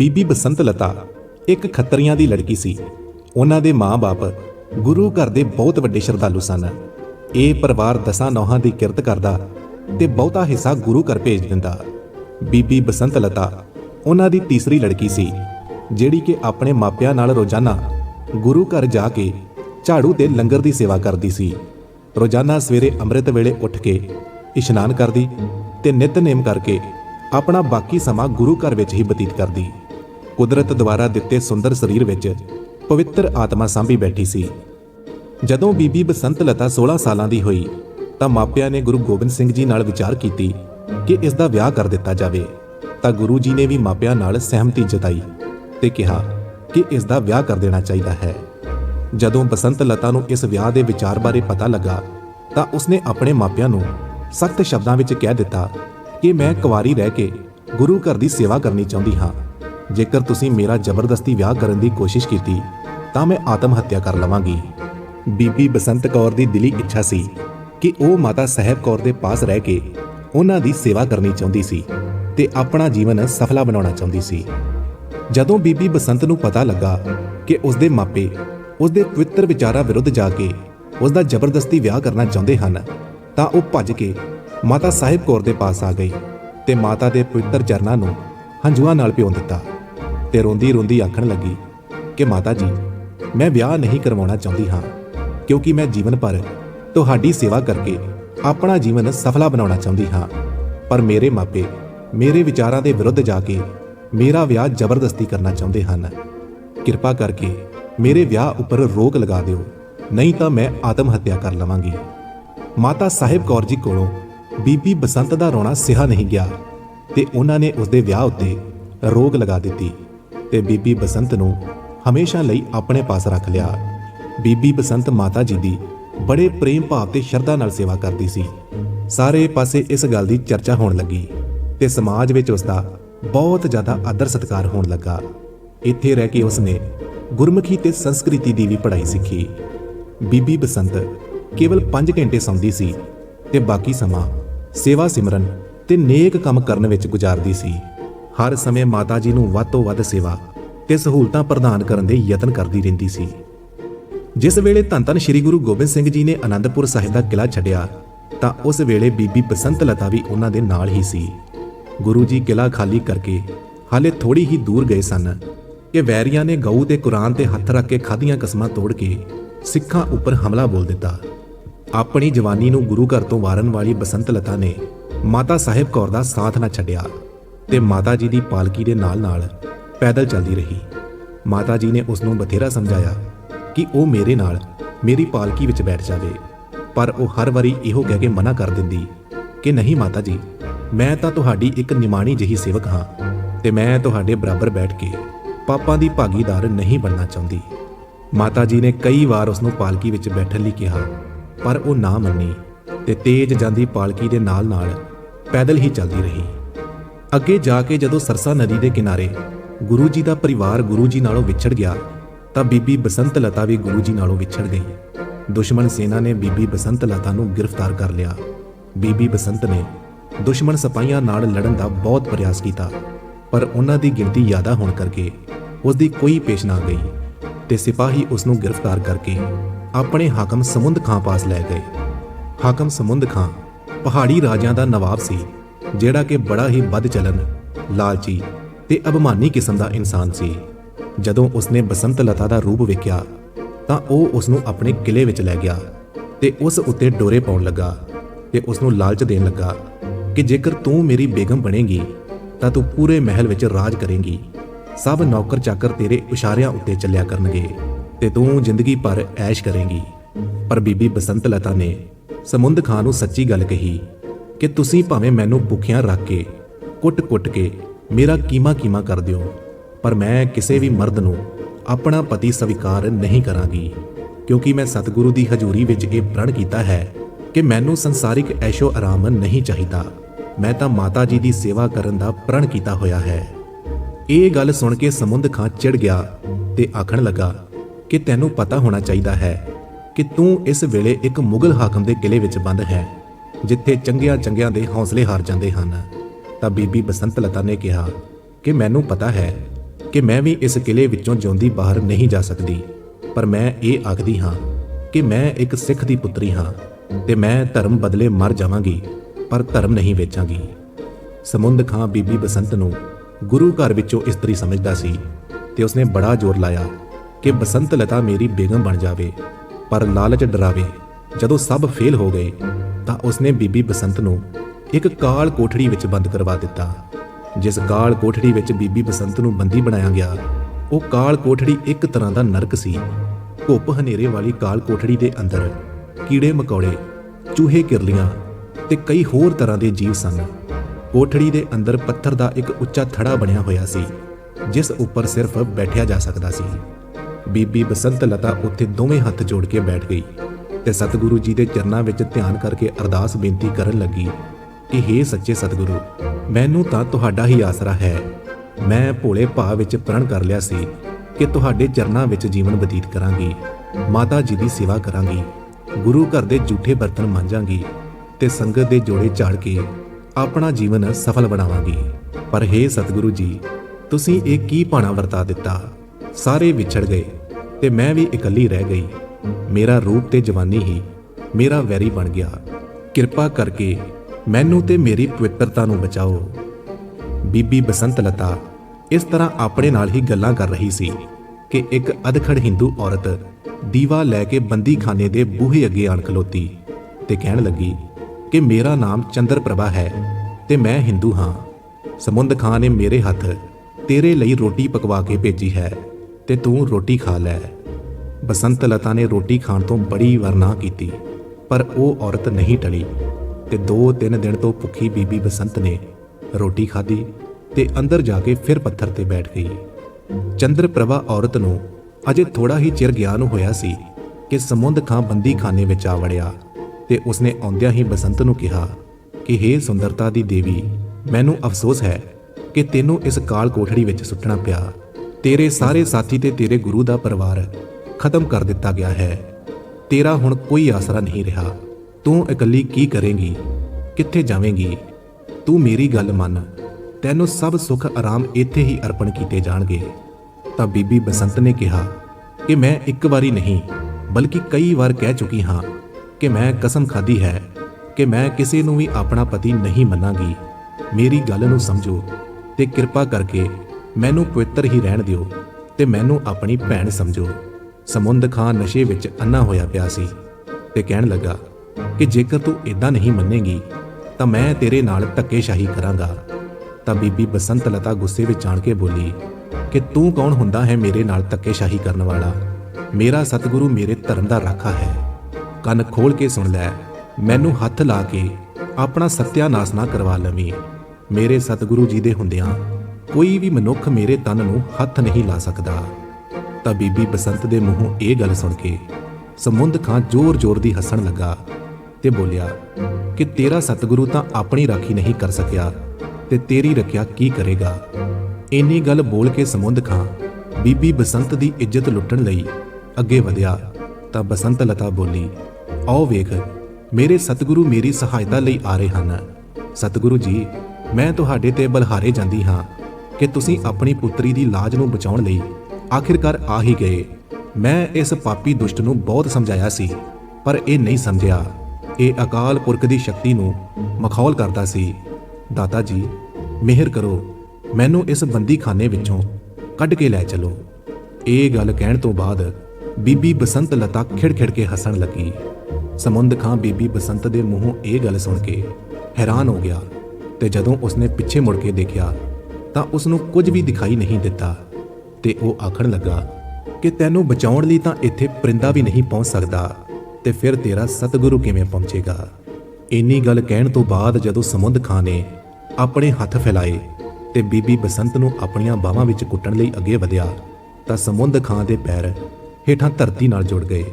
ਬੀਬੀ ਬਸੰਤ ਲਤਾ ਇੱਕ ਖੱਤਰੀਆਂ ਦੀ ਲੜਕੀ ਸੀ। ਉਹਨਾਂ ਦੇ ਮਾਂ-ਬਾਪ ਗੁਰੂ ਘਰ ਦੇ ਬਹੁਤ ਵੱਡੇ ਸ਼ਰਧਾਲੂ ਸਨ। ਇਹ ਪਰਿਵਾਰ ਦਸਾਂ ਨੌਹਾਂ ਦੀ ਕਿਰਤ ਕਰਦਾ ਤੇ ਬਹੁਤਾ ਹਿੱਸਾ ਗੁਰੂ ਘਰ ਭੇਜ ਦਿੰਦਾ। ਬੀਬੀ ਬਸੰਤ ਲਤਾ ਉਹਨਾਂ ਦੀ ਤੀਸਰੀ ਲੜਕੀ ਸੀ, ਜਿਹੜੀ ਕਿ ਆਪਣੇ ਮਾਪਿਆਂ ਨਾਲ ਰੋਜ਼ਾਨਾ ਗੁਰੂ ਘਰ ਜਾ ਕੇ ਝਾੜੂ ਤੇ ਲੰਗਰ ਦੀ ਸੇਵਾ ਕਰਦੀ ਸੀ। ਰੋਜ਼ਾਨਾ ਸਵੇਰੇ ਅੰਮ੍ਰਿਤ ਵੇਲੇ ਉੱਠ ਕੇ ਇਸ਼ਨਾਨ ਕਰਦੀ ਤੇ ਨਿਤਨੇਮ ਕਰਕੇ ਆਪਣਾ ਬਾਕੀ ਸਮਾਂ ਗੁਰੂ ਘਰ ਵਿੱਚ ਹੀ ਬਤੀਤ ਕਰਦੀ। ਕੁਦਰਤ ਦੁਆਰਾ ਦਿੱਤੇ ਸੁੰਦਰ ਸਰੀਰ ਵਿੱਚ ਪਵਿੱਤਰ ਆਤਮਾ ਸਾਂਭੀ ਬੈਠੀ ਸੀ। ਜਦੋਂ ਬੀਬੀ ਬਸੰਤ ਲਤਾ 16 ਸਾਲਾਂ ਦੀ ਹੋਈ, ਤਾਂ ਮਾਪਿਆਂ ਨੇ ਗੁਰੂ ਗੋਬਿੰਦ ਸਿੰਘ ਜੀ ਨਾਲ ਵਿਚਾਰ ਕੀਤੀ ਕਿ ਇਸ ਦਾ ਵਿਆਹ ਕਰ ਦਿੱਤਾ ਜਾਵੇ। ਤਾਂ ਗੁਰੂ ਜੀ ਨੇ ਵੀ ਮਾਪਿਆਂ ਨਾਲ ਸਹਿਮਤੀ ਜਤਾਈ ਤੇ ਕਿਹਾ ਕਿ ਇਸ ਦਾ ਵਿਆਹ ਕਰ ਦੇਣਾ ਚਾਹੀਦਾ ਹੈ। ਜਦੋਂ ਬਸੰਤ ਲਤਾ ਨੂੰ ਇਸ ਵਿਆਹ ਦੇ ਵਿਚਾਰ ਬਾਰੇ ਪਤਾ ਲੱਗਾ, ਤਾਂ ਉਸਨੇ ਆਪਣੇ ਮਾਪਿਆਂ ਨੂੰ ਸਖਤ ਸ਼ਬਦਾਂ ਵਿੱਚ ਕਹਿ ਦਿੱਤਾ ਕਿ ਮੈਂ ਕੁਵਾਰੀ ਰਹਿ ਕੇ ਗੁਰੂ ਘਰ ਦੀ ਸੇਵਾ ਕਰਨੀ ਚਾਹੁੰਦੀ ਹਾਂ। ਜੇਕਰ ਤੁਸੀਂ ਮੇਰਾ ਜ਼ਬਰਦਸਤੀ ਵਿਆਹ ਕਰਨ ਦੀ ਕੋਸ਼ਿਸ਼ ਕੀਤੀ, ਤਾਂ ਮੈਂ ਆਤਮ ਹੱਤਿਆ ਕਰ ਲਵਾਂਗੀ। ਬੀਬੀ ਬਸੰਤ ਕੌਰ ਦੀ ਦਿਲੀ ਇੱਛਾ ਸੀ ਕਿ ਉਹ ਮਾਤਾ ਸਾਹਿਬ ਕੌਰ ਦੇ ਪਾਸ ਰਹਿ ਕੇ ਉਹਨਾਂ ਦੀ ਸੇਵਾ ਕਰਨੀ ਚਾਹੁੰਦੀ ਸੀ ਤੇ ਆਪਣਾ ਜੀਵਨ ਸਫਲਾ ਬਣਾਉਣਾ ਚਾਹੁੰਦੀ ਸੀ। ਜਦੋਂ ਬੀਬੀ ਬਸੰਤ ਨੂੰ ਪਤਾ ਲੱਗਾ ਕਿ ਉਸਦੇ ਮਾਪੇ ਉਸਦੇ ਪਵਿੱਤਰ ਵਿਚਾਰਾਂ ਵਿਰੁੱਧ ਜਾ ਕੇ ਉਸ ਦਾ ਜ਼ਬਰਦਸਤੀ ਵਿਆਹ ਕਰਨਾ ਚਾਹੁੰਦੇ ਹਨ, ਤਾਂ ਉਹ ਭੱਜ ਕੇ ਮਾਤਾ ਸਾਹਿਬ ਕੌਰ ਦੇ ਪਾਸ ਆ ਗਈ ਤੇ ਮਾਤਾ ਦੇ ਪਵਿੱਤਰ ਚਰਨਾਂ ਨੂੰ ਹੰਝੂਆਂ ਨਾਲ ਭਿਉਂ ਦਿੱਤਾ। ਤੇ ਰੋਂਦੀ ਰੋਂਦੀ ਆਖਣ ਲੱਗੀ ਕਿ ਮਾਤਾ ਜੀ, ਮੈਂ ਵਿਆਹ ਨਹੀਂ ਕਰਵਾਉਣਾ ਚਾਹੁੰਦੀ ਹਾਂ, ਕਿਉਂਕਿ ਮੈਂ ਜੀਵਨ ਭਰ ਤੁਹਾਡੀ ਸੇਵਾ ਕਰਕੇ ਆਪਣਾ ਜੀਵਨ ਸਫਲਾ ਬਣਾਉਣਾ ਚਾਹੁੰਦੀ ਹਾਂ। ਪਰ ਮੇਰੇ ਮਾਪੇ ਮੇਰੇ ਵਿਚਾਰਾਂ ਦੇ ਵਿਰੁੱਧ ਜਾ ਕੇ ਮੇਰਾ ਵਿਆਹ ਜ਼ਬਰਦਸਤੀ ਕਰਨਾ ਚਾਹੁੰਦੇ ਹਨ। ਕਿਰਪਾ ਕਰਕੇ ਮੇਰੇ ਵਿਆਹ ਉੱਪਰ ਰੋਕ ਲਗਾ ਦਿਓ, ਨਹੀਂ ਤਾਂ ਮੈਂ ਆਤਮ ਹੱਤਿਆ ਕਰ ਲਵਾਂਗੀ। ਮਾਤਾ ਸਾਹਿਬ ਕੌਰ ਜੀ ਕੋਲੋਂ ਬੀਬੀ ਬਸੰਤ ਦਾ ਰੋਣਾ ਸਿਹਾ ਨਹੀਂ ਗਿਆ ਤੇ ਉਹਨਾਂ ਨੇ ਉਸਦੇ ਵਿਆਹ ਉੱਤੇ ਰੋਕ ਲਗਾ ਦਿੱਤੀ। ਤੇ ਬੀਬੀ ਬਸੰਤ ਨੂੰ ਹਮੇਸ਼ਾ ਲਈ ਆਪਣੇ ਪਾਸ ਰੱਖ ਲਿਆ। ਬੀਬੀ ਬਸੰਤ ਮਾਤਾ ਜੀ ਦੀ ਬੜੇ ਪ੍ਰੇਮ ਭਾਵ ਤੇ ਸ਼ਰਧਾ ਨਾਲ ਸੇਵਾ ਕਰਦੀ ਸੀ। ਸਾਰੇ ਪਾਸੇ ਇਸ ਗੱਲ ਦੀ ਚਰਚਾ ਹੋਣ ਲੱਗੀ ਤੇ ਸਮਾਜ ਵਿੱਚ ਉਸ ਦਾ ਬਹੁਤ ਜ਼ਿਆਦਾ ਆਦਰ ਸਤਿਕਾਰ ਹੋਣ ਲੱਗਾ। ਇੱਥੇ ਰਹਿ ਕੇ ਉਸ ਨੇ ਗੁਰਮੁਖੀ ਤੇ ਸੰਸਕ੍ਰਿਤੀ ਦੀ ਵੀ ਪੜ੍ਹਾਈ ਸਿੱਖੀ। ਬੀਬੀ ਬਸੰਤ ਕੇਵਲ 5 ਘੰਟੇ ਸੌਂਦੀ ਸੀ ਤੇ ਬਾਕੀ ਸਮਾਂ ਸੇਵਾ ਸਿਮਰਨ ਤੇ ਨੇਕ ਕੰਮ ਕਰਨ ਵਿੱਚ ਗੁਜ਼ਾਰਦੀ ਸੀ। ਹਰ ਸਮੇਂ ਮਾਤਾ ਜੀ ਨੂੰ ਵੱਧ ਤੋਂ ਵੱਧ ਸੇਵਾ ਤੇ ਸਹੂਲਤਾਂ ਪ੍ਰਦਾਨ ਕਰਨ ਦੇ ਯਤਨ ਕਰਦੀ ਰਹਿੰਦੀ ਸੀ। ਜਿਸ ਵੇਲੇ ਧੰਨ ਧੰਨ ਸ੍ਰੀ ਗੁਰੂ ਗੋਬਿੰਦ ਸਿੰਘ ਜੀ ਨੇ ਅਨੰਦਪੁਰ ਸਾਹਿਬ ਦਾ ਕਿਲਾ ਛੱਡਿਆ, ਤਾਂ ਉਸ ਵੇਲੇ ਬੀਬੀ ਬਸੰਤ ਲਤਾ ਵੀ ਉਹਨਾਂ ਦੇ ਨਾਲ ਹੀ ਸੀ। ਗੁਰੂ ਜੀ ਕਿਲਾ ਖਾਲੀ ਕਰਕੇ ਹਾਲੇ ਥੋੜੀ ਹੀ ਦੂਰ ਗਏ ਸਨ। ਕਿ ਵੈਰੀਆਂ ਨੇ ਗਊ ਤੇ ਕੁਰਾਨ ਤੇ ਹੱਥ ਰੱਖ ਕੇ ਖਾਧੀਆਂ ਕਸਮਾਂ ਤੋੜ ਕੇ ਸਿੱਖਾਂ ਉੱਪਰ ਹਮਲਾ ਬੋਲ ਦਿੱਤਾ। ਆਪਣੀ ਜਵਾਨੀ ਨੂੰ ਗੁਰੂ ਘਰ ਤੋਂ ਵਾਰਨ ਵਾਲੀ ਬਸੰਤ ਲਤਾ ਨੇ ਮਾਤਾ ਸਾਹਿਬ ਕੌਰ ਦਾ ਸਾਥ ਨਾ ਛੱਡਿਆ। ਤੇ ਮਾਤਾ ਜੀ ਦੀ ਪਾਲਕੀ ਦੇ ਨਾਲ-ਨਾਲ ਪੈਦਲ ਚੱਲਦੀ ਰਹੀ। ਮਾਤਾ ਜੀ ਨੇ ਉਸ ਨੂੰ ਬਥੇਰਾ ਸਮਝਾਇਆ ਕਿ ਉਹ ਮੇਰੇ ਨਾਲ ਮੇਰੀ ਪਾਲਕੀ ਵਿੱਚ ਬੈਠ ਜਾਵੇ, ਪਰ ਉਹ ਹਰ ਵਾਰੀ ਇਹੋ ਕਹਿ ਕੇ ਮਨਾ ਕਰ ਦਿੰਦੀ ਕਿ ਨਹੀਂ ਮਾਤਾ ਜੀ, ਮੈਂ ਤਾਂ ਤੁਹਾਡੀ ਇੱਕ ਨਿਮਾਣੀ ਜਿਹੀ ਸੇਵਕ ਹਾਂ ਤੇ ਮੈਂ ਤੁਹਾਡੇ ਬਰਾਬਰ ਬੈਠ ਕੇ ਪਾਪਾਂ ਦੀ ਭਾਗੀਦਾਰ ਨਹੀਂ ਬਣਨਾ ਚਾਹੁੰਦੀ। ਮਾਤਾ ਜੀ ਨੇ ਕਈ ਵਾਰ ਉਸ ਨੂੰ ਪਾਲਕੀ ਵਿੱਚ ਬੈਠਣ ਲਈ ਕਿਹਾ, ਪਰ ਉਹ ਨਾ ਮੰਨੀ ਤੇ ਤੇਜ਼ ਜਾਂਦੀ ਪਾਲਕੀ ਦੇ ਨਾਲ-ਨਾਲ ਪੈਦਲ ਹੀ ਚੱਲਦੀ ਰਹੀ। ਅੱਗੇ ਜਾ ਕੇ ਜਦੋਂ ਸਰਸਾ ਨਦੀ ਦੇ ਕਿਨਾਰੇ ਗੁਰੂ ਜੀ ਦਾ ਪਰਿਵਾਰ ਗੁਰੂ ਜੀ ਨਾਲੋਂ ਵਿਛੜ ਗਿਆ, ਤਾਂ ਬੀਬੀ ਬਸੰਤ ਲਤਾ ਵੀ ਗੁਰੂ ਜੀ ਨਾਲੋਂ ਵਿਛੜ ਗਈ। ਦੁਸ਼ਮਣ ਸੈਨਾ ਨੇ ਬੀਬੀ ਬਸੰਤ ਲਤਾ ਨੂੰ ਗ੍ਰਿਫਤਾਰ ਕਰ ਲਿਆ। ਬੀਬੀ ਬਸੰਤ ਨੇ ਦੁਸ਼ਮਣ ਸਿਪਾਹੀਆਂ ਨਾਲ ਲੜਨ ਦਾ ਬਹੁਤ ਪ੍ਰਯਾਸ ਕੀਤਾ, ਪਰ ਉਹਨਾਂ ਦੀ ਗਿਣਤੀ ਜ਼ਿਆਦਾ ਹੋਣ ਕਰਕੇ ਉਸ ਦੀ ਕੋਈ ਪੇਸ਼ ਨਾ ਗਈ ਤੇ ਸਿਪਾਹੀ ਉਸ ਨੂੰ ਗ੍ਰਿਫਤਾਰ ਕਰਕੇ ਆਪਣੇ ਹਾਕਮ ਸਮੁੰਦ ਖਾਂ ਪਾਸ ਲੈ ਗਏ। ਹਾਕਮ ਸਮੁੰਦ ਖਾਂ ਪਹਾੜੀ ਰਾਜਿਆਂ ਦਾ ਨਵਾਬ ਸੀ। ਜਿਹੜਾ ਕਿ ਬੜਾ ਹੀ ਵੱਧ ਚਲਨ ਲਾਲਚੀ ਤੇ ਅਭਿਮਾਨੀ ਕਿਸਮ ਦਾ ਇਨਸਾਨ ਸੀ। ਜਦੋਂ ਉਸਨੇ ਬਸੰਤ ਲਤਾ ਦਾ ਰੂਪ ਵੇਖਿਆ, ਤਾਂ ਉਹ ਉਸ ਨੂੰ ਆਪਣੇ ਕਿਲੇ ਵਿੱਚ ਲੈ ਗਿਆ ਤੇ ਉਸ ਉੱਤੇ ਡੋਰੇ ਪਾਉਣ ਲੱਗਾ ਤੇ ਉਸ ਨੂੰ ਲਾਲਚ ਦੇਣ ਲੱਗਾ ਕਿ ਜੇਕਰ ਤੂੰ ਮੇਰੀ ਬੇਗਮ ਬਣੇਗੀ, ਤਾਂ ਤੂੰ ਪੂਰੇ ਮਹਿਲ ਵਿੱਚ ਰਾਜ ਕਰੇਂਗੀ। ਸਭ ਨੌਕਰ ਚਾਕਰ ਤੇਰੇ ਇਸ਼ਾਰਿਆਂ ਉੱਤੇ ਚੱਲਿਆ ਕਰਨਗੇ ਤੇ ਤੂੰ ਜ਼ਿੰਦਗੀ ਭਰ ਐਸ਼ ਕਰੇਂਗੀ। ਪਰ ਬੀਬੀ ਬਸੰਤ ਲਤਾ ਨੇ ਸਮੁੰਦ ਖਾਨ ਨੂੰ ਸੱਚੀ ਗੱਲ ਕਹੀ ਕਿ ਤੁਸੀਂ ਭਾਵੇਂ ਮੈਨੂੰ ਭੁੱਖਿਆਂ ਰੱਖ ਕੇ, ਕੁੱਟ-ਕੁੱਟ ਕੇ ਮੇਰਾ ਕੀਮਾ ਕੀਮਾ ਕਰ ਦਿਓ, ਪਰ ਮੈਂ ਕਿਸੇ ਵੀ ਮਰਦ ਨੂੰ ਆਪਣਾ ਪਤੀ ਸਵੀਕਾਰ ਨਹੀਂ ਕਰਾਂਗੀ, ਕਿਉਂਕਿ ਮੈਂ ਸਤਿਗੁਰੂ ਦੀ ਹਜ਼ੂਰੀ ਵਿੱਚ ਇਹ ਪ੍ਰਣ ਕੀਤਾ ਹੈ ਕਿ ਮੈਨੂੰ ਸੰਸਾਰਿਕ ਐਸ਼ੋ ਆਰਾਮ ਨਹੀਂ ਚਾਹੀਦਾ। ਮੈਂ ਤਾਂ ਮਾਤਾ ਜੀ ਦੀ ਸੇਵਾ ਕਰਨ ਦਾ ਪ੍ਰਣ ਕੀਤਾ ਹੋਇਆ ਹੈ। ਇਹ ਗੱਲ ਸੁਣ ਕੇ ਸਮੁੰਦ ਖਾਂ ਚਿੜ ਗਿਆ ਤੇ ਆਖਣ ਲੱਗਾ, ਕਿ ਤੈਨੂੰ ਪਤਾ ਹੋਣਾ ਚਾਹੀਦਾ ਹੈ ਕਿ ਤੂੰ ਇਸ ਵੇਲੇ ਇੱਕ ਮੁਗਲ ਹਾਕਮ ਦੇ ਕਿਲੇ ਵਿੱਚ ਬੰਦ ਹੈ। ਜਿੱਥੇ ਚੰਗਿਆਂ ਚੰਗਿਆਂ ਦੇ ਹੌਸਲੇ ਹਾਰ ਜਾਂਦੇ ਹਨ, ਤਾਂ ਬੀਬੀ ਬਸੰਤ ਲਤਾ ਨੇ ਕਿਹਾ ਕਿ ਮੈਨੂੰ ਪਤਾ ਹੈ ਕਿ ਮੈਂ ਵੀ ਇਸ ਕਿਲੇ ਵਿੱਚੋਂ ਜਿਉਂਦੀ ਬਾਹਰ ਨਹੀਂ ਜਾ ਸਕਦੀ, ਪਰ ਮੈਂ ਇਹ ਆਖਦੀ ਹਾਂ ਕਿ ਮੈਂ ਇੱਕ ਸਿੱਖ ਦੀ ਪੁੱਤਰੀ ਹਾਂ ਤੇ ਮੈਂ ਧਰਮ ਬਦਲੇ ਮਰ ਜਾਵਾਂਗੀ, ਪਰ ਧਰਮ ਨਹੀਂ ਵੇਚਾਂਗੀ। ਸਮੁੰਦ ਖਾਂ ਬੀਬੀ ਬਸੰਤ ਨੂੰ ਗੁਰੂ ਘਰ ਵਿੱਚੋਂ ਇਸਤਰੀ ਸਮਝਦਾ ਸੀ ਤੇ ਉਸਨੇ ਬੜਾ ਜ਼ੋਰ ਲਾਇਆ ਕਿ ਬਸੰਤ ਲਤਾ ਮੇਰੀ ਬੇਗਮ ਬਣ ਜਾਵੇ, ਪਰ ਲਾਲਚ ਡਰਾਵੇ। ਜਦੋਂ ਸਭ ਫੇਲ ਹੋ ਗਏ, ਤਾਂ ਉਸਨੇ ਬੀਬੀ ਬਸੰਤ ਨੂੰ ਇੱਕ ਕਾਲ ਕੋਠੜੀ ਵਿੱਚ ਬੰਦ ਕਰਵਾ ਦਿੱਤਾ, ਜਿਸ ਕਾਲ ਕੋਠੜੀ ਵਿੱਚ ਬੀਬੀ ਬਸੰਤ ਨੂੰ ਬੰਦੀ ਬਣਾਇਆ ਗਿਆ। ਉਹ ਕਾਲ ਕੋਠੜੀ ਇੱਕ ਤਰ੍ਹਾਂ ਦਾ ਨਰਕ ਸੀ। ਘੁੱਪ ਹਨੇਰੇ ਵਾਲੀ ਕਾਲ ਕੋਠੜੀ ਦੇ ਅੰਦਰ ਕੀੜੇ ਮਕੌੜੇ, ਚੂਹੇ ਕਿਰਲੀਆਂ ਤੇ ਕਈ ਹੋਰ ਤਰ੍ਹਾਂ ਦੇ ਜੀਵ ਸਨ। ਕੋਠੜੀ ਦੇ ਅੰਦਰ ਪੱਥਰ ਦਾ ਇੱਕ ਉੱਚਾ ਥੜਾ ਬਣਿਆ ਹੋਇਆ ਸੀ, ਜਿਸ ਉੱਪਰ ਸਿਰਫ ਬੈਠਿਆ ਜਾ ਸਕਦਾ ਸੀ। ਬੀਬੀ ਬਸੰਤ ਲਤਾ ਉੱਥੇ ਦੋਵੇਂ ਹੱਥ ਜੋੜ ਕੇ ਬੈਠ ਗਈ। ਤੇ ਸਤਿਗੁਰੂ ਜੀ ਦੇ ਚਰਨਾਂ ਵਿੱਚ ਧਿਆਨ ਕਰਕੇ ਅਰਦਾਸ ਬੇਨਤੀ ਕਰਨ ਲੱਗੀ ਕਿ ਹੇ ਸੱਚੇ ਸਤਿਗੁਰੂ, ਮੈਨੂੰ ਤਾਂ ਤੁਹਾਡਾ ਹੀ ਆਸਰਾ ਹੈ। ਮੈਂ ਭੋਲੇ ਭਾਅ ਵਿੱਚ ਪ੍ਰਣ ਕਰ ਲਿਆ ਸੀ ਕਿ ਤੁਹਾਡੇ ਚਰਨਾਂ ਵਿੱਚ ਜੀਵਨ ਬਤੀਤ ਕਰਾਂਗੀ, ਮਾਤਾ ਜੀ ਦੀ ਸੇਵਾ ਕਰਾਂਗੀ, ਗੁਰੂ ਘਰ ਦੇ ਝੂਠੇ ਬਰਤਨ ਮਾਂਜਾਂਗੀ ਤੇ ਸੰਗਤ ਦੇ ਜੋੜੇ ਝਾੜ ਕੇ ਆਪਣਾ ਜੀਵਨ ਸਫਲ ਬਣਾਵਾਂਗੀ। ਪਰ ਹੇ ਸਤਿਗੁਰੂ ਜੀ, ਤੁਸੀਂ ਇਹ ਕੀ ਭਾਣਾ ਵਰਤਾ ਦਿੱਤਾ? ਸਾਰੇ ਵਿਛੜ ਗਏ ਤੇ ਮੈਂ ਵੀ ਇਕੱਲੀ ਰਹਿ ਗਈ। ਮੇਰਾ ਰੂਪ ਤੇ ਜਵਾਨੀ ਹੀ ਮੇਰਾ ਵੈਰੀ ਬਣ ਗਿਆ। ਕਿਰਪਾ ਕਰਕੇ ਮੈਨੂੰ ਤੇ ਮੇਰੀ ਪਵਿੱਤਰਤਾ ਨੂੰ ਬਚਾਓ। ਬੀਬੀ ਬਸੰਤ ਲਤਾ ਇਸ ਤਰ੍ਹਾਂ ਆਪਣੇ ਨਾਲ ਹੀ ਗੱਲਾਂ ਕਰ ਰਹੀ ਸੀ ਕਿ ਇੱਕ ਅਧਖੜ ਹਿੰਦੂ ਔਰਤ ਦੀਵਾ ਲੈ ਕੇ ਬੰਦੀਖਾਨੇ ਦੇ ਬੂਹੇ ਅੱਗੇ ਆਣ ਖਲੋਤੀ ਤੇ ਕਹਿਣ ਲੱਗੀ ਕਿ ਮੇਰਾ ਨਾਮ ਚੰਦਰਪ੍ਰਭਾ ਹੈ ਤੇ ਮੈਂ ਹਿੰਦੂ ਹਾਂ। ਸਮੁੰਦ ਖਾਂ ਨੇ ਮੇਰੇ ਹੱਥ ਤੇਰੇ ਲਈ ਰੋਟੀ ਪਕਵਾ ਕੇ ਭੇਜੀ ਹੈ ਤੇ ਤੂੰ ਰੋਟੀ ਖਾ ਲੈ। ਬਸੰਤ ਲਤਾ ਨੇ ਰੋਟੀ ਖਾਣ ਤੋਂ ਬੜੀ ਵਰਨਾ ਕੀਤੀ, ਪਰ ਉਹ ਔਰਤ ਨਹੀਂ ਟਲੀ ਤੇ 2-3 ਦਿਨ ਤੋਂ ਭੁੱਖੀ ਬੀਬੀ ਬਸੰਤ ਨੇ ਰੋਟੀ ਖਾਧੀ ਤੇ ਅੰਦਰ ਜਾ ਕੇ ਫਿਰ ਪੱਥਰ ਤੇ ਬੈਠ ਗਈ। ਚੰਦਰਪ੍ਰਭਾ ਔਰਤ ਨੂੰ ਅਜੇ ਥੋੜਾ ਹੀ ਚਿਰ ਗਿਆਨ ਹੋਇਆ ਸੀ ਕਿ ਸਮੁੰਦ ਖਾਂ ਬੰਦੀ ਖਾਨੇ ਵਿੱਚ ਆ ਵੜਿਆ ਤੇ ਉਸਨੇ ਆਉਂਦਿਆਂ ਹੀ ਬਸੰਤ ਨੂੰ ਕਿਹਾ ਕਿ, ਹੇ ਸੁੰਦਰਤਾ ਦੀ ਦੇਵੀ, ਮੈਨੂੰ ਅਫਸੋਸ ਹੈ ਕਿ ਤੈਨੂੰ ਇਸ ਕਾਲ ਕੋਠੜੀ ਵਿੱਚ ਸੁੱਟਣਾ ਪਿਆ। ਤੇਰੇ ਸਾਰੇ ਸਾਥੀ ਤੇ ਤੇਰੇ ਗੁਰੂ ਦਾ ਪਰਿਵਾਰ ਖਤਮ ਕਰ ਦਿੱਤਾ ਗਿਆ ਹੈ। ਤੇਰਾ ਹੁਣ ਕੋਈ ਆਸਰਾ ਨਹੀਂ ਰਿਹਾ। ਤੂੰ ਇਕੱਲੀ ਕੀ ਕਰੇਂਗੀ? ਕਿੱਥੇ ਜਾਵੇਂਗੀ? ਤੂੰ ਮੇਰੀ ਗੱਲ ਮੰਨ। ਤੈਨੂੰ ਸਭ ਸੁੱਖ ਆਰਾਮ ਇੱਥੇ ਹੀ ਅਰਪਣ ਕੀਤੇ ਜਾਣਗੇ। ਤਾਂ ਬੀਬੀ ਬਸੰਤ ਨੇ ਕਿਹਾ, ਕਿ ਮੈਂ ਇੱਕ ਵਾਰੀ ਨਹੀਂ, ਬਲਕਿ ਕਈ ਵਾਰ ਕਹਿ ਚੁੱਕੀ ਹਾਂ ਕਿ ਮੈਂ ਕਸਮ ਖਾਧੀ ਹੈ ਕਿ ਮੈਂ ਕਿਸੇ ਨੂੰ ਵੀ ਆਪਣਾ ਪਤੀ ਨਹੀਂ ਮੰਨਾਂਗੀ। ਮੇਰੀ ਗੱਲ ਨੂੰ ਸਮਝੋ ਤੇ ਕਿਰਪਾ ਕਰਕੇ ਮੈਨੂੰ ਪਵਿੱਤਰ ਹੀ ਰਹਿਣ ਦਿਓ ਤੇ ਮੈਨੂੰ ਆਪਣੀ ਭੈਣ ਸਮਝੋ। ਸਮੁੰਦ ਖਾਂ ਨਸ਼ੇ ਵਿੱਚ ਅੰਨਾ ਹੋਇਆ ਪਿਆ ਸੀ ਤੇ ਕਹਿਣ ਲੱਗਾ ਕਿ ਜੇਕਰ ਤੂੰ ਇਦਾਂ ਨਹੀਂ ਮੰਨੇਗੀ, ਤਾਂ ਮੈਂ ਤੇਰੇ ਨਾਲ ਧੱਕੇਸ਼ਾਹੀ ਕਰਾਂਗਾ। ਤਾਂ ਬੀਬੀ ਬਸੰਤ ਲਤਾ ਗੁੱਸੇ ਵਿੱਚ ਆਣ ਕੇ ਬੋਲੀ ਕਿ ਤੂੰ ਕੌਣ ਹੁੰਦਾ ਹੈ ਮੇਰੇ ਨਾਲ ਧੱਕੇਸ਼ਾਹੀ ਕਰਨ ਵਾਲਾ? ਮੇਰਾ ਸਤਿਗੁਰੂ ਮੇਰੇ ਧਰਮ ਦਾ ਰਾਖਾ ਹੈ। ਕੰਨ ਖੋਲ ਕੇ ਸੁਣ ਲੈ, ਮੈਨੂੰ ਹੱਥ ਲਾ ਕੇ ਆਪਣਾ ਸਤਿਆਨਾਸ਼ ਨਾ ਕਰਵਾ ਲਵੀਂ। ਮੇਰੇ ਸਤਿਗੁਰੂ ਜੀ ਦੇ ਹੁੰਦਿਆਂ ਕੋਈ ਵੀ ਮਨੁੱਖ ਮੇਰੇ ਤਨ ਨੂੰ ਹੱਥ ਨਹੀਂ ਲਾ ਸਕਦਾ। ਤਾਂ ਬੀਬੀ ਬਸੰਤ ਦੇ ਮੂੰਹੋਂ ਇਹ ਗੱਲ ਸੁਣ ਕੇ ਸਮੁੰਦ ਖਾਂ ਜ਼ੋਰ-ਜ਼ੋਰ ਦੀ ਹੱਸਣ ਲੱਗਾ ਤੇ ਬੋਲਿਆ ਕਿ ਤੇਰਾ ਸਤਿਗੁਰੂ ਤਾਂ ਆਪਣੀ ਰਾਖੀ ਨਹੀਂ ਕਰ ਸਕਿਆ ਤੇ ਤੇਰੀ ਰੱਖਿਆ ਕੀ ਕਰੇਗਾ? ਇੰਨੀ ਗੱਲ ਬੋਲ ਕੇ ਸਮੁੰਦ ਖਾਂ ਬੀਬੀ ਬਸੰਤ ਦੀ ਇੱਜ਼ਤ ਲੁੱਟਣ ਲਈ ਅੱਗੇ ਵਧਿਆ ਤਾਂ ਬਸੰਤ ਲਤਾ ਬੋਲੀ, ਆਓ ਵੇਖ, ਮੇਰੇ ਸਤਿਗੁਰੂ ਮੇਰੀ ਸਹਾਇਤਾ ਲਈ ਆ ਰਹੇ ਹਨ। ਸਤਿਗੁਰੂ ਜੀ, ਮੈਂ ਤੁਹਾਡੇ ਤੇ ਬਲਹਾਰੇ ਜਾਂਦੀ ਹਾਂ ਕਿ ਤੁਸੀਂ ਆਪਣੀ ਪੁੱਤਰੀ ਦੀ ਲਾਜ ਨੂੰ ਬਚਾਉਣ ਲਈ ਆਖਿਰਕਾਰ ਆ ਹੀ ਗਏ। ਮੈਂ ਇਸ ਪਾਪੀ ਦੁਸ਼ਟ ਨੂੰ ਬਹੁਤ ਸਮਝਾਇਆ ਸੀ, ਪਰ ਇਹ ਨਹੀਂ ਸਮਝਿਆ। ਇਹ ਅਕਾਲ ਪੁਰਖ ਦੀ ਸ਼ਕਤੀ ਨੂੰ ਮਖੌਲ ਕਰਦਾ ਸੀ। ਦਾਤਾ ਜੀ, ਮਿਹਰ ਕਰੋ, ਮੈਨੂੰ ਇਸ ਬੰਦੀਖਾਨੇ ਵਿੱਚੋਂ ਕੱਢ ਕੇ ਲੈ ਚਲੋ। ਇਹ ਗੱਲ ਕਹਿਣ ਤੋਂ ਬਾਅਦ ਬੀਬੀ ਬਸੰਤ ਲਤਾ ਖਿੜਖਿੜ ਕੇ ਹੱਸਣ ਲੱਗੀ। ਸਮੁੰਦ ਖਾਂ ਬੀਬੀ ਬਸੰਤ ਦੇ ਮੂੰਹੋਂ ਇਹ ਗੱਲ ਸੁਣ ਕੇ ਹੈਰਾਨ ਹੋ ਗਿਆ ਤੇ ਜਦੋਂ ਉਸਨੇ ਪਿੱਛੇ ਮੁੜ ਕੇ ਦੇਖਿਆ ਤਾਂ ਉਸ ਨੂੰ ਕੁਝ ਵੀ ਦਿਖਾਈ ਨਹੀਂ ਦਿੱਤਾ। ਤੇ ਉਹ ਆਖਣ ਲੱਗਾ ਕਿ ਤੈਨੂੰ ਬਚਾਉਣ ਲਈ ਤਾਂ ਇੱਥੇ ਪਰਿੰਦਾ ਵੀ ਨਹੀਂ ਪਹੁੰਚ ਸਕਦਾ ਤੇ ਫਿਰ ਤੇਰਾ ਸਤਿਗੁਰੂ ਕਿਵੇਂ ਪਹੁੰਚੇਗਾ? ਇੰਨੀ ਗੱਲ ਕਹਿਣ ਤੋਂ ਬਾਅਦ ਜਦੋਂ ਸਮੁੰਦ ਖਾਂ ਨੇ ਆਪਣੇ ਹੱਥ ਫੈਲਾਏ ਤੇ ਬੀਬੀ ਬਸੰਤ ਨੂੰ ਆਪਣੀਆਂ ਬਾਹਾਂ ਵਿੱਚ ਕੁੱਟਣ ਲਈ ਅੱਗੇ ਵਧਿਆ, ਤਾਂ ਸਮੁੰਦ ਖਾਂ ਦੇ ਪੈਰ ਹੇਠਾਂ ਧਰਤੀ ਨਾਲ ਜੁੜ ਗਏ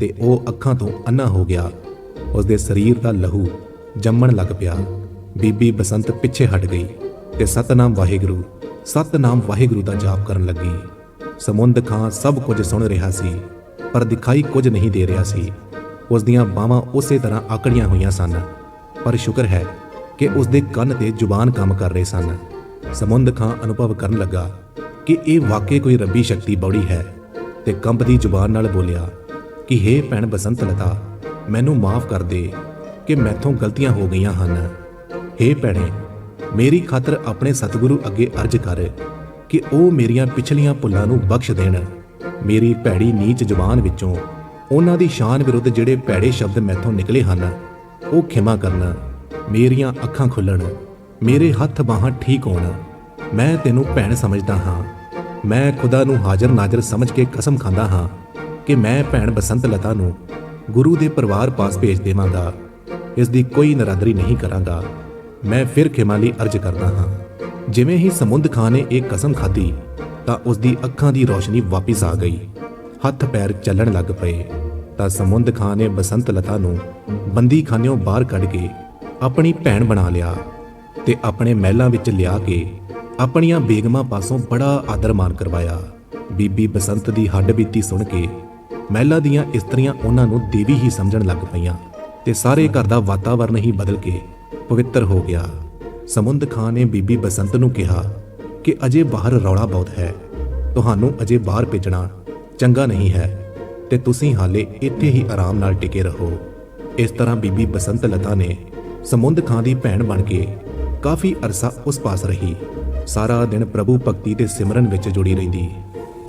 ਤੇ ਉਹ ਅੱਖਾਂ ਤੋਂ ਅੰਨਾ ਹੋ ਗਿਆ। ਉਸ ਦੇ ਸਰੀਰ ਦਾ ਲਹੂ ਜੰਮਣ ਲੱਗ ਪਿਆ। ਬੀਬੀ ਬਸੰਤ ਪਿੱਛੇ ਹਟ ਗਈ ਤੇ ਸਤਨਾਮ ਵਾਹਿਗੁਰੂ ਸਤਨਾਮ ਵਾਹਿਗੁਰੂ ਦਾ ਜਾਪ ਕਰਨ ਲੱਗੀ। ਸਮੁੰਦ ਖਾਂ ਸਭ ਕੁਝ ਸੁਣ ਰਿਹਾ ਸੀ, ਪਰ ਦਿਖਾਈ ਕੁਝ ਨਹੀਂ ਦੇ ਰਿਹਾ ਸੀ। ਉਸ ਦੀਆਂ ਬਾਹਾਂ ਉਸੇ ਤਰ੍ਹਾਂ ਆਕੜੀਆਂ ਹੋਈਆਂ ਸਨ, ਪਰ ਸ਼ੁਕਰ ਹੈ ਕਿ ਉਸ ਦੇ ਕੰਨ ਤੇ ਜ਼ੁਬਾਨ ਕੰਮ ਕਰ ਰਹੇ ਸਨ। ਸਮੁੰਦ ਖਾਂ ਅਨੁਭਵ ਕਰਨ ਲੱਗਾ ਕਿ ਇਹ ਵਾਕਈ ਕੋਈ ਰੱਬੀ ਸ਼ਕਤੀ ਬੌੜੀ ਹੈ ਤੇ ਕੰਬਦੀ ਜ਼ੁਬਾਨ ਨਾਲ ਬੋਲਿਆ ਕਿ, ਹੇ ਭੈਣ ਬਸੰਤ ਲਤਾ, ਮੈਨੂੰ ਮਾਫ ਕਰ ਦੇ ਕਿ ਮੈਥੋਂ ਗਲਤੀਆਂ ਹੋ ਗਈਆਂ ਹਨ। ਹੇ ਭੈਣੇ ਮੇਰੀ ਖਾਤਰ ਆਪਣੇ ਸਤਿਗੁਰੂ ਅੱਗੇ ਅਰਜ਼ ਕਰ ਕਿ ਉਹ ਮੇਰੀਆਂ ਪਿਛਲੀਆਂ ਭੁੱਲਾਂ ਨੂੰ ਬਖਸ਼ ਦੇਣ। ਮੇਰੀ ਭੈੜੀ ਨੀਚ ਜ਼ੁਬਾਨ ਵਿੱਚੋਂ ਉਹਨਾਂ ਦੀ ਸ਼ਾਨ ਵਿਰੁੱਧ ਜਿਹੜੇ ਭੈੜੇ ਸ਼ਬਦ ਮੈਥੋਂ ਨਿਕਲੇ ਹਨ, ਉਹ ਖਿਮਾ ਕਰਨ। ਮੇਰੀਆਂ ਅੱਖਾਂ ਖੁੱਲਣ, ਮੇਰੇ ਹੱਥ ਬਾਹਾਂ ਠੀਕ ਹੋਣ। ਮੈਂ ਤੈਨੂੰ ਭੈਣ ਸਮਝਦਾ ਹਾਂ। ਮੈਂ ਖੁਦਾ ਨੂੰ ਹਾਜ਼ਰ ਨਾਜ਼ਰ ਸਮਝ ਕੇ ਕਸਮ ਖਾਂਦਾ ਹਾਂ ਕਿ ਮੈਂ ਭੈਣ ਬਸੰਤ ਲਤਾ ਨੂੰ ਗੁਰੂ ਦੇ ਪਰਿਵਾਰ ਪਾਸ ਭੇਜ ਦੇਵਾਂਗਾ। ਇਸ ਦੀ ਕੋਈ ਨਰਾਦਰੀ ਨਹੀਂ ਕਰਾਂਗਾ। ਮੈਂ ਫਿਰ ਖਿਮਾ ਲਈ ਅਰਜ਼ ਕਰਦਾ ਹਾਂ। ਜਿਵੇਂ ਹੀ ਸਮੁੰਦ ਖਾਨ ਨੇ ਇਹ ਕਸਮ ਖਾਧੀ, ਤਾਂ ਉਸ ਦੀ ਅੱਖਾਂ ਦੀ ਰੋਸ਼ਨੀ ਵਾਪਸ ਆ ਗਈ। ਹੱਥ ਪੈਰ ਚੱਲਣ ਲੱਗ ਪਏ, ਤਾਂ ਸਮੁੰਦ ਖਾਨ ਨੇ ਬਸੰਤ ਲਤਾ ਨੂੰ ਬੰਦੀ ਖਾਨਿਓਂ ਬਾਹਰ ਕੱਢ ਕੇ ਆਪਣੀ ਭੈਣ ਬਣਾ ਲਿਆ ਤੇ ਆਪਣੇ ਮਹਿਲਾਂ ਵਿੱਚ ਲਿਆ ਕੇ ਆਪਣੀਆਂ ਬੇਗਮਾਂ ਪਾਸੋਂ ਬੜਾ ਆਦਰ ਮਾਨ ਕਰਵਾਇਆ। ਬੀਬੀ ਬਸੰਤ ਦੀ ਹੱਡ ਬੀਤੀ ਸੁਣ ਕੇ ਮਹਿਲਾ ਦੀਆਂ ਇਸਤਰੀਆਂ ਉਹਨਾਂ ਨੂੰ ਦੇਵੀ ਹੀ ਸਮਝਣ ਲੱਗ ਪਈਆਂ ਤੇ ਸਾਰੇ ਘਰ ਦਾ ਵਾਤਾਵਰਨ ਹੀ ਬਦਲ ਕੇ ਪਵਿੱਤਰ ਹੋ ਗਿਆ। ਸਮੁੰਦ ਖਾਨ ਨੇ ਬੀਬੀ ਬਸੰਤ ਨੂੰ ਕਿਹਾ ਕਿ ਅਜੇ ਬਾਹਰ ਰੌਲਾ ਬਹੁਤ ਹੈ। ਤੁਹਾਨੂੰ ਅਜੇ ਬਾਹਰ ਭੇਜਣਾ ਚੰਗਾ ਨਹੀਂ ਹੈ ਤੇ ਤੁਸੀਂ ਹਾਲੇ ਇੱਥੇ ਹੀ ਆਰਾਮ ਨਾਲ ਟਿਕੇ ਰਹੋ। ਇਸ ਤਰ੍ਹਾਂ ਬੀਬੀ ਬਸੰਤ ਲਤਾ ਨੇ ਸਮੁੰਦ ਖਾਨ ਦੀ ਭੈਣ ਬਣ ਕੇ ਕਾਫੀ ਅਰਸਾ ਉਸ ਪਾਸ ਰਹੀ। ਸਾਰਾ ਦਿਨ ਪ੍ਰਭੂ ਭਗਤੀ ਤੇ ਸਿਮਰਨ ਵਿੱਚ ਜੁੜੀ ਰਹਿੰਦੀ।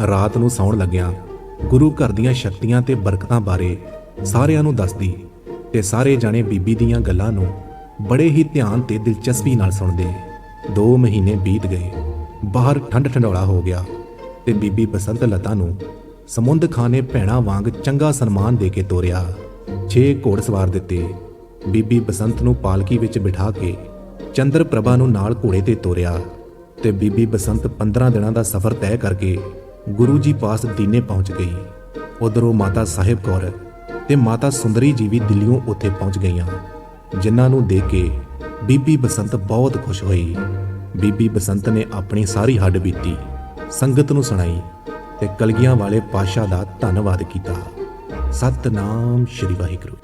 ਰਾਤ ਨੂੰ ਸੌਣ ਲੱਗਿਆਂ ਗੁਰੂ ਘਰ ਦੀਆਂ ਸ਼ਕਤੀਆਂ ਤੇ ਬਰਕਤਾਂ ਬਾਰੇ ਸਾਰਿਆਂ ਨੂੰ ਦੱਸਦੀ ਤੇ ਸਾਰੇ ਜਾਣੇ ਬੀਬੀ ਦੀਆਂ ਗੱਲਾਂ ਨੂੰ ਬੜੇ ਹੀ ਧਿਆਨ ਤੇ ਦਿਲਚਸਪੀ ਨਾਲ ਸੁਣਦੇ 2 ਮਹੀਨੇ ਬੀਤ ਗਏ। ਬਾਹਰ ਠੰਡ ਠੰਡੌਲਾ ਹੋ ਗਿਆ ਤੇ ਬੀਬੀ ਬਸੰਤ ਲਤਾ ਨੂੰ ਸਮੁੰਦ ਖਾਨ ਨੇ ਭੈਣਾ ਵਾਂਗ ਚੰਗਾ ਸਨਮਾਨ ਦੇ ਕੇ ਤੋਰਿਆ। 6 ਘੋੜ ਸਵਾਰ ਦਿੱਤੇ। ਬੀਬੀ ਬਸੰਤ ਨੂੰ ਪਾਲਕੀ ਵਿੱਚ ਬਿਠਾ ਕੇ ਚੰਦਰ ਪ੍ਰਭਾ ਨੂੰ ਨਾਲ ਘੋੜੇ ਤੇ ਤੋਰਿਆ ਤੇ ਬੀਬੀ ਬਸੰਤ 15 ਦਿਨਾਂ ਦਾ ਸਫ਼ਰ ਤੈਅ ਕਰਕੇ ਗੁਰੂ ਜੀ ਪਾਸ ਦੀਨੇ ਪਹੁੰਚ ਗਈ। ਉਧਰੋਂ ਮਾਤਾ ਸਾਹਿਬ ਕੌਰ ਤੇ ਮਾਤਾ ਸੁੰਦਰੀ ਜੀ ਵੀ ਦਿੱਲੀੋਂ ਉੱਥੇ ਪਹੁੰਚ ਗਈਆਂ। ਜਿਨ੍ਹਾਂ ਨੂੰ ਦੇਖ ਕੇ ਬੀਬੀ ਬਸੰਤ ਬਹੁਤ ਖੁਸ਼ ਹੋਈ। ਬੀਬੀ ਬਸੰਤ ਨੇ ਆਪਣੀ ਸਾਰੀ ਹੱਡ ਬੀਤੀ, ਸੰਗਤ ਨੂੰ ਸੁਣਾਈ ਤੇ ਕਲਗੀਆਂ ਵਾਲੇ ਪਾਸ਼ਾ ਦਾ ਧੰਨਵਾਦ ਕੀਤਾ। ਸਤਨਾਮ ਸ਼੍ਰੀ ਵਾਹਿਗੁਰੂ।